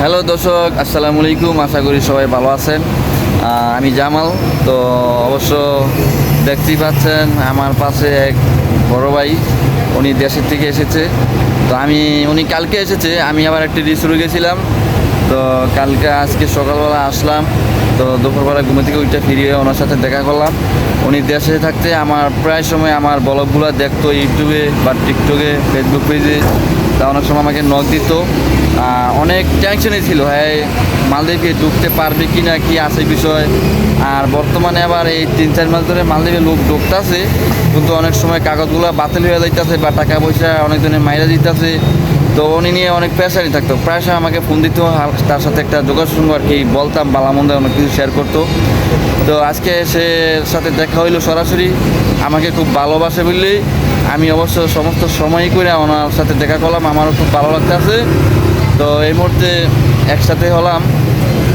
Hello দর্শক, আসসালামু আলাইকুম। আশা করি সবাই ভালো আছেন। আমি জামাল। তো অবশ্য দেখতেই পাচ্ছেন, আমার পাশে এক বড় ভাই, উনি দেশের থেকে এসেছে। তো আমি, উনি কালকে এসেছে, আমি আবার একটি রিসোর্টে গেছিলাম তো কালকে, আজকে সকালবেলা আসলাম। তো দুপুরবেলা ঘুমে থেকে ওইটা ফিরিয়ে ওনার সাথে দেখা করলাম। উনি দেশে থাকতে আমার, প্রায় সময় আমার ব্লগগুলো দেখতো, ইউটিউবে বা টিকটকে ফেসবুক পেজে তা অনেক সময় আমাকে নক দিত। অনেক টেনশনে ছিল হ্যাঁ মালদ্বীপে ঢুকতে পারবে কি না কি আছে বিষয়? আর বর্তমানে আবার এই তিন, চার মাস ধরে মালদ্বীপে লোক ঢুকতেছে, কিন্তু অনেক সময় কাগজগুলো বাতিল হয়ে যাইতেছে বা টাকা পয়সা অনেক জনের মাইরা দিতেছে। তো উনি নিয়ে অনেক প্রেশারই থাকতো। প্রায় আমাকে ফোন দিত তার সাথে একটা যোগাযোগ আর কি, বলতাম বালামন্দে অনেক কিছু শেয়ার করতো। তো আজকে সে সাথে দেখা হইল সরাসরি, আমাকে খুব ভালোবাসে বললেই। আমি অবশ্য সমস্ত সময়ই করে ওনার সাথে দেখা করলাম, আমারও খুব ভালো লাগতেছে। তো এই মুহূর্তে একসাথে হলাম।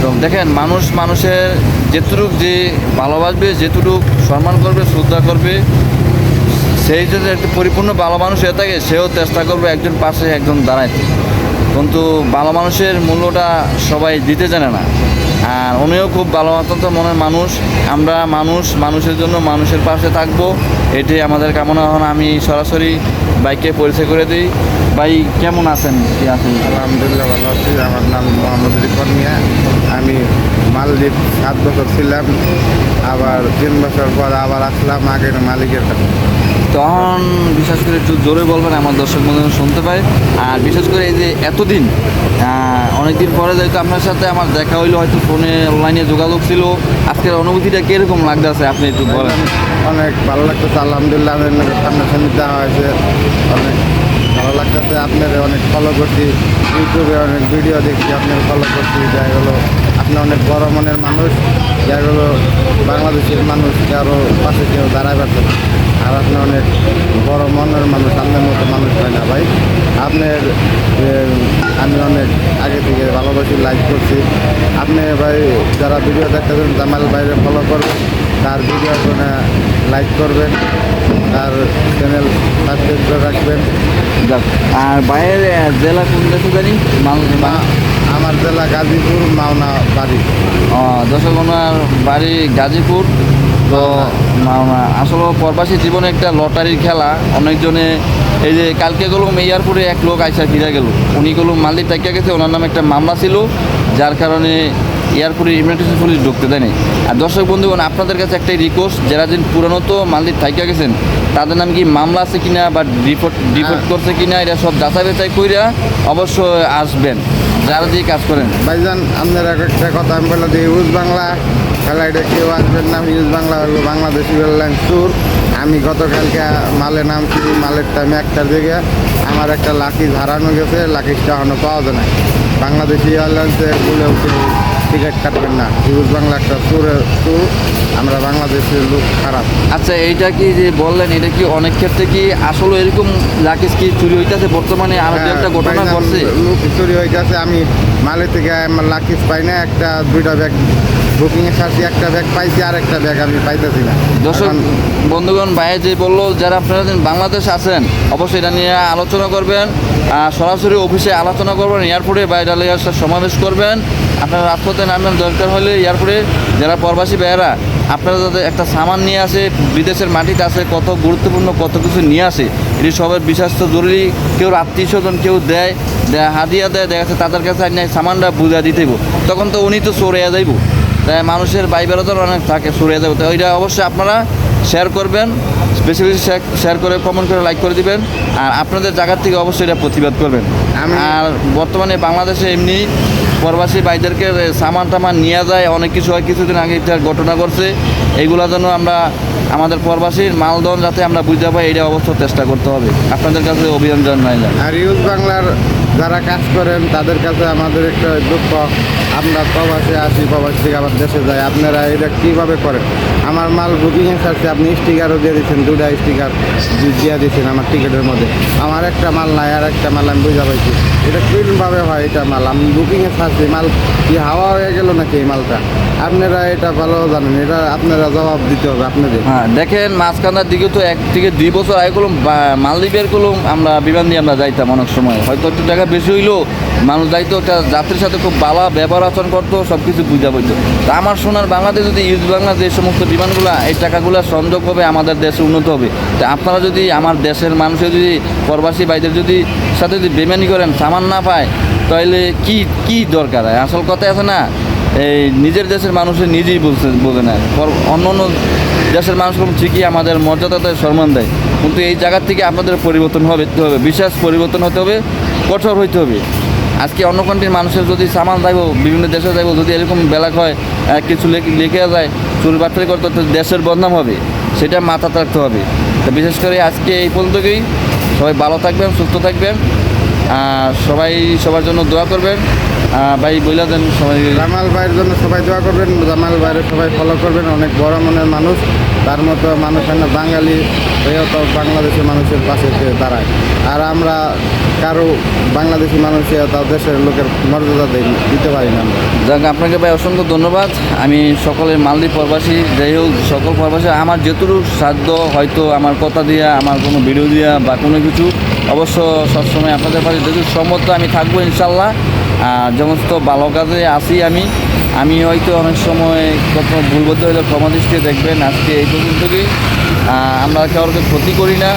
তো দেখেন, মানুষ মানুষের যেটুক যে ভালোবাসবে, যেটুক সম্মান করবে, শ্রদ্ধা করবে, সেই যদি একটা পরিপূর্ণ ভালো মানুষ হয়ে থাকে, সেও চেষ্টা করবে একজন পাশে একজন দাঁড়াইতে। কিন্তু ভালো মানুষের মূল্যটা সবাই দিতে জানে না। আর উনিও খুব ভালো, অত্যন্ত মনের মানুষ। আমরা মানুষ, মানুষের জন্য মানুষের পাশে থাকব। এটি আমাদের কামনা। এখন আমি সরাসরি বাইককে পরিচয় করে দিই। ভাই, কেমন আছেন? কি আছেন? আলহামদুলিল্লাহ ভালো আছি। আমার নাম মোহাম্মদ রিপন মিয়া। আমি মালদ্বীপ সাত বছর ছিলাম। আবার তিন বছর পর আবার আসলাম আগের মালিকের কাছে। তখন বিশেষ করে একটু জোরে বলবেন, আমার দর্শক বন্ধু শুনতে পাই আর বিশেষ করে এই যে এতদিন অনেকদিন পরে যেহেতু আপনার সাথে আমার দেখা হইল, হয়তো ফোনে অনলাইনে যোগাযোগ ছিল। আজকের অনুভূতিটা কীরকম লাগতেছে, আপনি একটু বলেন। অনেক ভালো লাগতেছে, আলহামদুলিল্লাহ আপনার সামনে দেওয়া হয়েছে। অনেক ভালো লাগতেছে, আপনার অনেক ফলো করছি। ইউটিউবে অনেক ভিডিও দেখছি, আপনার ফলো করছি, যাই হলো। আপনি অনেক বড় মনের মানুষ যার হলো বাংলাদেশের মানুষ কারও পাশে কেউ দাঁড়ায় পারছে না। আর আপনি অনেক বড় মনের মানুষ আপনার মতো মানুষ হয় না ভাই। আপনার আমি অনেক আগে থেকে ভালোবাসি লাইক করছি। আপনি ভাই যারা ভিডিও দেখতেছেন জামাল ভাইরে ফলো করবেন তার ভিডিও লাইক করবেন তার চ্যানেল সাবস্ক্রাইব করে রাখবেন। আর বাইরের জেলা কোন দেশে জানি? মা- আমার গাজীপুর মাওনা বাড়ি। ও, দর্শক ওনার বাড়ি গাজীপুর। তো মাওনা আসলে প্রবাসী জীবনে একটা লটারির খেলা। অনেকজনে এই যে কালকে গেলাম এয়ারপোর্টে এক লোক আইসা ফিরে গেল। উনি গেলাম মালদ্বীপ তাকিয়া গেছে ওনার নামে একটা মামলা ছিল যার কারণে এয়ারপোর্টে ইমিগ্রেশন পুলিশ ঢুকতে দেয়নি। আর দর্শক বন্ধুগণ আপনাদের কাছে একটাই রিকোয়েস্ট যারা দিন পুরানো তো মালদ্বীপ থাইকা গেছেন তাদের নাম কি মামলা আছে কিনা বা রিপোর্ট রিপোর্ট করছে কিনা এটা সব যাচাই বাছাই কইরা অবশ্যই আসবেন। যারা দিয়ে কাজ করেন। ভাইজান, আপনার এক একটা কথা আমি বললাম দিই, ইউজ বাংলা খেলা এটা কেউ আসবেন না, ইউজ বাংলা হলো বাংলাদেশি এয়ারলাইন্স ট্যুর আমি গতকালকে মালে নামছি, মালের টাইমে একটার দিকে আমার একটা লাকিজ হারানো গেছে লাকিজটা এখনও পাওয়া যায় না বাংলাদেশি এয়ারলাইন্সে বলে উঠে টিকিট কাটবেন না। ইউজ বাংলা একটা ট্যুরের ট্যুর আমরা বাংলাদেশের লোক খারাপ। আচ্ছা এইটা কি যে বললেন এটা কি অনেক ক্ষেত্রে কি আসলে এরকম লাকিস কি চুরি হইতেছে? বর্তমানে আর দু একটা ঘটনা ঘটছে। লোক চুরি হইতেছে আমি মালে থেকে লাকিস পাই না একটা দুইটা ব্যাগ বুকিংয়ে সাথে একটা ব্যাগ পাইছি আর একটা ব্যাগ আমি পাইতেছি না। দর্শক বন্ধুগণ ভাইয়ে যে বলল যারা আপনারা বাংলাদেশ আছেন অবশ্যই এটা নিয়ে আলোচনা করবেন। সরাসরি অফিসে আলোচনা করবেন এয়ারপোর্টে বা এটা সমাবেশ করবেন। আপনারা রাজপথে নামবেন দরকার হলে এয়ারপোর্টে যারা প্রবাসী ভাইয়েরা আপনারা যাতে একটা সামান নিয়ে আসে বিদেশের মাটিতে আছে কত গুরুত্বপূর্ণ কত কিছু নিয়ে আসে এটি সবার বিশ্বাস তো জরুরি। কেউ আত্মীয় স্বজন কেউ দেয় দেয় হাদিয়া দেয় দেখা যাচ্ছে তাদের কাছে সামানটা বুঝা দিতেইব তখন তো উনি তো সরিয়া যাইব। মানুষের বাই তো অনেক থাকে সরিয়ে যাবে তো ওইটা অবশ্যই আপনারা শেয়ার করবেন বেশি বেশি শেয়ার করে কমেন্ট করে লাইক করে দিবেন আর আপনাদের জায়গার থেকে অবশ্যই এটা প্রতিবাদ করবেন। আর বর্তমানে বাংলাদেশে এমনি প্রবাসী ভাইদেরকে সামান টামান নিয়ে যায়, অনেক কিছু হয়, কিছুদিন আগে একটা ঘটনা করছে এইগুলা যেন আমরা, আমাদের প্রবাসীর মালদন যাতে আমরা বুঝতে পাই এটা অবশ্য চেষ্টা করতে হবে। আপনাদের কাছে অভিযান জানাই যায় আর ইউজ বাংলার যারা কাজ করেন, তাদের কাছে আমাদের একটা দুঃখ, আমরা প্রবাসে আসি প্রবাস থেকে আবার দেশে যাই, আপনারা এটা কীভাবে করেন? আমার মাল বুকিংয়ে সাথে আপনি স্টিকারও দিয়ে দিচ্ছেন দুটা স্টিকার দিয়ে দিচ্ছেন আমার টিকিটের মধ্যে। আমার একটা মাল নাই, আর একটা মাল আমি বুঝা পাইছি এটা কীভাবে হয়, এটা মাল? আমি বুকিংয়ে ছাড়ছি মাল কি হাওয়া হয়ে গেল নাকি এই মালটা? আপনারা এটা ভালো জানেন, এটা আপনারা জবাব দিতে হবে আপনাদের। হ্যাঁ দেখেন মাঝখানার দিকে তো এক থেকে দুই বছর আগে করলাম মালদ্বীপের করলাম আমরা বিমান দিয়ে আমরা যাইতাম অনেক সময়। হয়তো একটু টাকা বেশি হইলেও মানুষ যাইতো, একটা যাত্রীর সাথে খুব ভালো ব্যবহার আচরণ করতো সব কিছু বুঝা বইতো। তা আমার শোনার বাংলাদেশ যদি ইউজ বাংলা যে সমস্ত বিমানগুলো, এই টাকাগুলো সংযোগ হবে আমাদের দেশে উন্নত হবে। তা আপনারা যদি আমার দেশের মানুষের যদি, প্রবাসী ভাইদের যদি সাথে যদি বেমানি করেন, সামান না পায় তাহলে কি কি দরকার? হয় আসল কথা আছে না, এই নিজের দেশের মানুষের নিজেই বলছে, বোঝে না। অন্য অন্য দেশের মানুষগুলো ঠিকই, আমাদের মর্যাদাতে সম্মান দেয়। কিন্তু এই জায়গার থেকে আপনাদের পরিবর্তন হবে হবে। বিশেষ পরিবর্তন হতে হবে, কঠোর হইতে হবে। আজকে অন্য কান্ট্রির মানুষের যদি সামান যাইব বিভিন্ন দেশে যাইব যদি এরকম বেলাক হয় কিছু লেখে- যায়, চুরি বাটরি করতে দেশের বদনাম হবে। সেটা মাথাতে রাখতে হবে। বিশেষ করে আজকে এই পর্যন্তই। সবাই ভালো থাকবেন, সুস্থ থাকবেন। সবাই সবার জন্য দোয়া করবেন। ভাই বইলা দেন সবাই। জামাল ভাইয়ের জন্য সবাই দোয়া করবেন। জামাল ভাইয়ের সবাই ফলো করবেন। অনেক বড় মনের মানুষ। তার মতো মানুষ না, বাঙালি হয়েও তো বাংলাদেশের মানুষের পাশে দাঁড়ায়। আর আমরা কারও বাংলাদেশি মানুষে তার দেশের লোকের মর্যাদা দিতে পারি না আমরা। যাক, আপনাকে ভাই অসংখ্য ধন্যবাদ। আমি সকলের মালদ্বীপ প্রবাসী, যাই হোক, সকল প্রবাসী, আমার যেটুকু সাধ্য, হয়তো আমার কথা দিয়া, আমার কোনো ভিডিও দিয়া বা কোনো কিছু, অবশ্য সবসময় আপনাদের পাশে যেটুকু সম্মত আমি থাকব ইনশাল্লাহ। আর সমস্ত ভালো কাজে আসি আমি। আমি হয়তো অনেক সময় কত ভুলবদ্ধ হলে ক্ষমা দৃষ্টিতে দেখবেন, আজকে এই পর্যন্তই। আমরা কাউকে ক্ষতি করি না,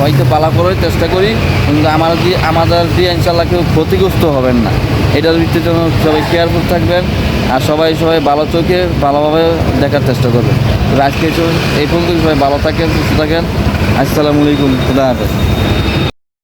হয়তো পালা করার চেষ্টা করি, কিন্তু আমার দিয়ে আমাদের দিয়ে ইনশাল্লাহ কেউ ক্ষতিগ্রস্ত হবেন না, এটার ভিত্তিতে যেন সবাই কেয়ারফুল থাকবেন আর সবাই সবাই ভালো চোখে ভালোভাবে দেখার চেষ্টা করবেন। আজকে এই পর্যন্ত সবাই ভালো থাকেন, সুস্থ থাকেন। আসসালামু আলাইকুম, খুদা হাফেজ।